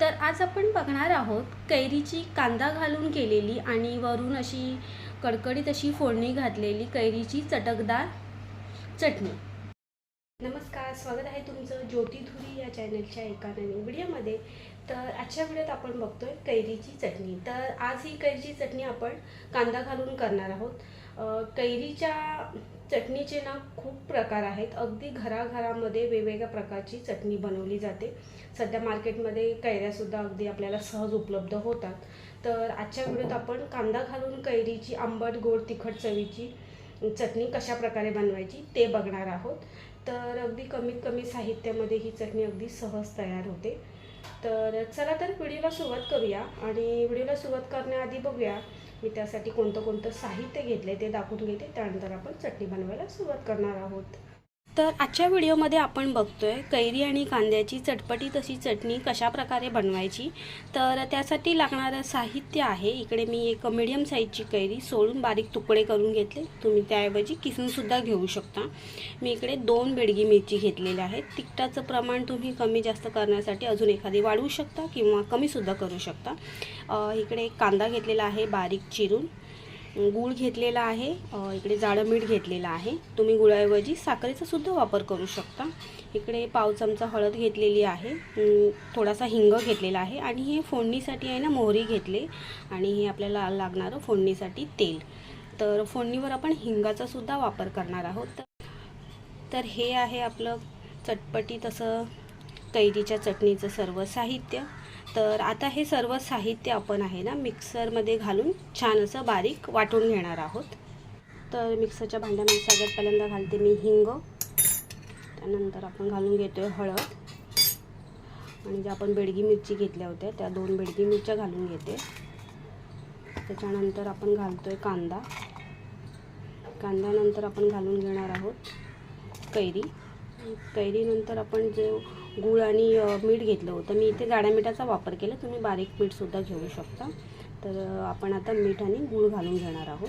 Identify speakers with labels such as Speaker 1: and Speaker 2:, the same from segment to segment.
Speaker 1: तर आज आपण बघणार आहोत कैरीची कांदा घालून केलेली आणि वरून अशी कडकडीत अशी फोडणी घातलेली कैरीची चटकदार चटणी. नमस्कार स्वागत आहे तुमचं ज्योतिधुरी या चॅनलच्या एका नवीन व्हिडिओमध्ये. तर आजच्या व्हिडिओत आपण बघतोय कैरीची चटणी. तर आज ही कैरीची चटणी आपण कांदा घालून करणार आहोत. कैरीच्या चटणीचे ना खूप प्रकार आहेत. अगदी घराघरामध्ये वेगवेगळ्या प्रकारची चटणी बनवली जाते. सध्या मार्केटमध्ये कैऱ्यासुद्धा अगदी आपल्याला सहज उपलब्ध होतात. तर आजच्या व्हिडिओत आपण कांदा घालून कैरीची आंबट गोड तिखट चवीची चटणी कशा प्रकारे बनवायची ते बघणार आहोत. तर अगदी कमीत कमी साहित्यामध्ये ही चटणी अगदी सहज तयार होते. तर चला तर व्हिडिओला सुरुवात करूया आणि व्हिडिओला सुरुवात करण्याआधी बघूया मी त्यासाठी कोणतं कोणतं साहित्य घेतले ते दाखवून घेते त्यानंतर आपण चटणी बनवायला सुरुवात करणार आहोत. तर आजच्या व्हिडिओमध्ये आपण बघतो आहे कैरी आणि कांद्याची चटपटी तशी चटणी कशा प्रकारे बनवायची? तर त्यासाठी लागणारं साहित्य आहे. इकडे मी एक मिडियम साईजची कैरी सोडून बारीक तुकडे करून घेतले. तुम्ही त्याऐवजी किसूनसुद्धा घेऊ शकता. मी इकडे दोन बेडगी मिरची घेतलेल्या आहेत. तिखटाचं प्रमाण तुम्ही कमी जास्त करण्यासाठी अजून एखादी वाढवू शकता किंवा कमीसुद्धा करू शकता. इकडे एक कांदा घेतलेला आहे बारीक चिरून. गूळ घेतलेला आहे. इकडे जाडं मीठ घेतलेलं आहे. तुम्ही गुळाऐवजी साखरेचा सुद्धा वापर करू शकता. इकडे पाव चमचा हळद घेतलेली आहे. थोडासा हिंग घेतलेला आहे. आणि हे फोडणीसाठी आहे ना मोहरी घेतले. आणि हे आपल्याला लागणारं फोडणीसाठी तेल. तर फोडणीवर आपण हिंगाचा सुद्धा वापर करणार आहोत. तर तर हे आहे आपलं चटपटीत असं कैरीच्या चटणीचं सर्व साहित्य. तर आता हे सर्व साहित्य आपण आहे ना मिक्सरमध्ये घालून छान असं बारीक वाटून घेणार आहोत. तर मिक्सरच्या भांड्यामध्ये सगळ्यात पहिल्यांदा घालते मी हिंग. त्यानंतर आपण घालून घेतो आहे हळद. आणि ज्या आपण बेडगी मिरची घेतल्या होत्या त्या दोन बेडगी मिरच्या घालून घेते. त्याच्यानंतर आपण घालतो आहे कांदा. कांद्यानंतर आपण घालून घेणार आहोत कैरी. कैरीनंतर आपण जे गूळ आणि मीठ घेतलं होतं. मी इथे जाड्या मिठाचा वापर केला. तुम्ही बारीक मीठसुद्धा घेऊ शकता. तर आपण आता मीठ आणि गूळ घालून घेणार आहोत.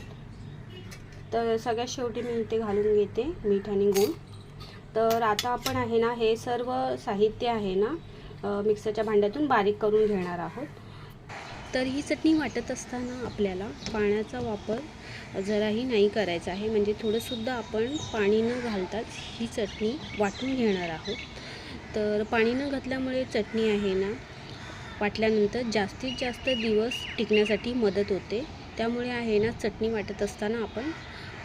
Speaker 1: तर सगळ्यात शेवटी मी इथे घालून घेते मीठ आणि गूळ. तर आता आपण आहे ना हे सर्व साहित्य आहे ना मिक्सरच्या भांड्यातून बारीक करून घेणार आहोत. तर ही चटणी वाटत असताना आपल्याला पाण्याचा वापर जराही नाही करायचा आहे. म्हणजे थोडंसुद्धा आपण पाणी न घालताच ही चटणी वाटून घेणार आहोत. तर पाणी न घातल्यामुळे चटणी आहे ना वाटल्यानंतर जास्तीत जास्त दिवस टिकण्यासाठी मदत होते. त्यामुळे आहे ना चटणी वाटत असताना आपण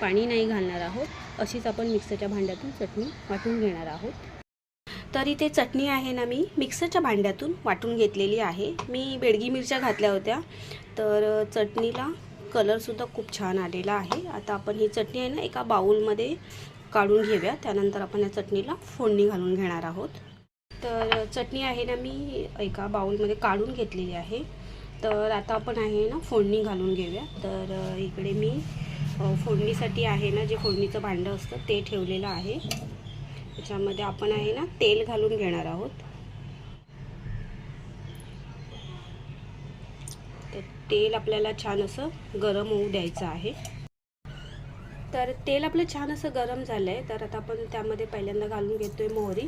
Speaker 1: पाणी नाही घालणार आहोत. अशीच आपण मिक्सरच्या भांड्यातून चटणी वाटून घेणार आहोत. तर इथे चटणी आहे ना मी मिक्सरच्या भांड्यातून वाटून घेतलेली आहे. मी बेडगी मिरच्या घातल्या होत्या. तर चटणीला कलरसुद्धा खूप छान आलेला आहे. आता आपण ही चटणी आहे ना एका बाऊलमध्ये काढून घेऊया. त्यानंतर आपण या चटणीला फोडणी घालून घेणार आहोत. तर चटणी आहे ना मी एका बाऊलमध्ये काढून घेतलेली आहे. तर आता आपण आहे ना फोडणी घालून घेऊया. तर इकडे मी फोडणीसाठी आहे ना जे फोडणीचं भांडं असतं ते ठेवलेलं आहे. त्याच्यामध्ये आपण आहे ना तेल घालून घेणार आहोत. तर तेल आपल्याला छान असं गरम होऊ द्यायचं आहे. तर तेल आपलं छान असं गरम झालं आहे तर आता आपण त्यामध्ये पहिल्यांदा घालून घेतो आहे मोहरी.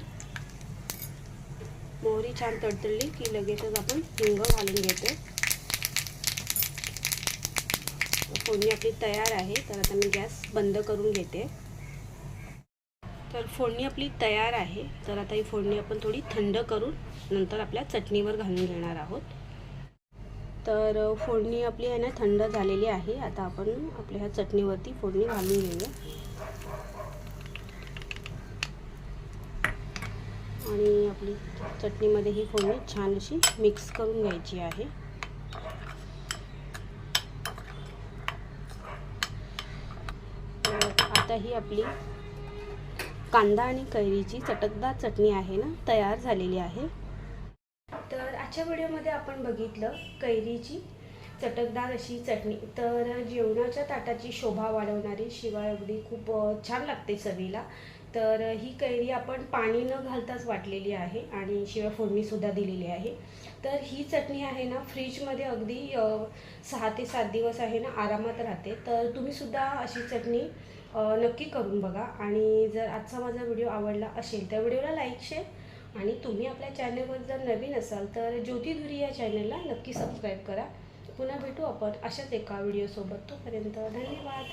Speaker 1: मोहरी छान तडतडली की लगेचच आपण हिंग घालून घेतो. फोडणी आपली तयार आहे तर आता मी गॅस बंद करून घेते. तर फोडणी आपली तयार आहे तर आता ही फोडणी आपण थोडी थंड करून नंतर आपल्या चटणीवर घालून घेणार आहोत. तर फोडणी आपली आहे ना थंड झालेली आहे. आता आपण आपल्या ह्या चटणीवरती फोडणी घालून घेऊया आणि आपली चटणीमध्ये ही फोडणी छान अशी मिक्स करून घ्यायची आहे. तर आता ही आपली कांदा आणि कैरीची चटकदार चटणी आहे ना तयार झालेली आहे. तर आजच्या व्हिडिओमध्ये आपण बघितलं कैरीची चटकदार अशी चटणी. तर जेवणाच्या ताटाची शोभा वाढवणारी शिवाय अगदी खूप छान लागते चवीला. तर ही कैरी आपण पाणी न घालताच वाटलेली आहे आणि शिवाय फोडणीसुद्धा दिलेली आहे. तर ही चटणी आहे ना फ्रीजमध्ये अगदी सहा ते सात दिवस आहे ना आरामात राहते. तर तुम्हीसुद्धा अशी चटणी नक्की करून बघा. आणि जर आजचा माझा व्हिडिओ आवडला असेल तर व्हिडिओला लाईक शेअर आणि तुम्ही आपल्या चॅनलवर जर नवीन असाल तर ज्योतिधुरी या चॅनलला नक्की सबस्क्राईब करा. पुन्हा भेटू आपण अशाच एका व्हिडिओसोबत. तोपर्यंत धन्यवाद.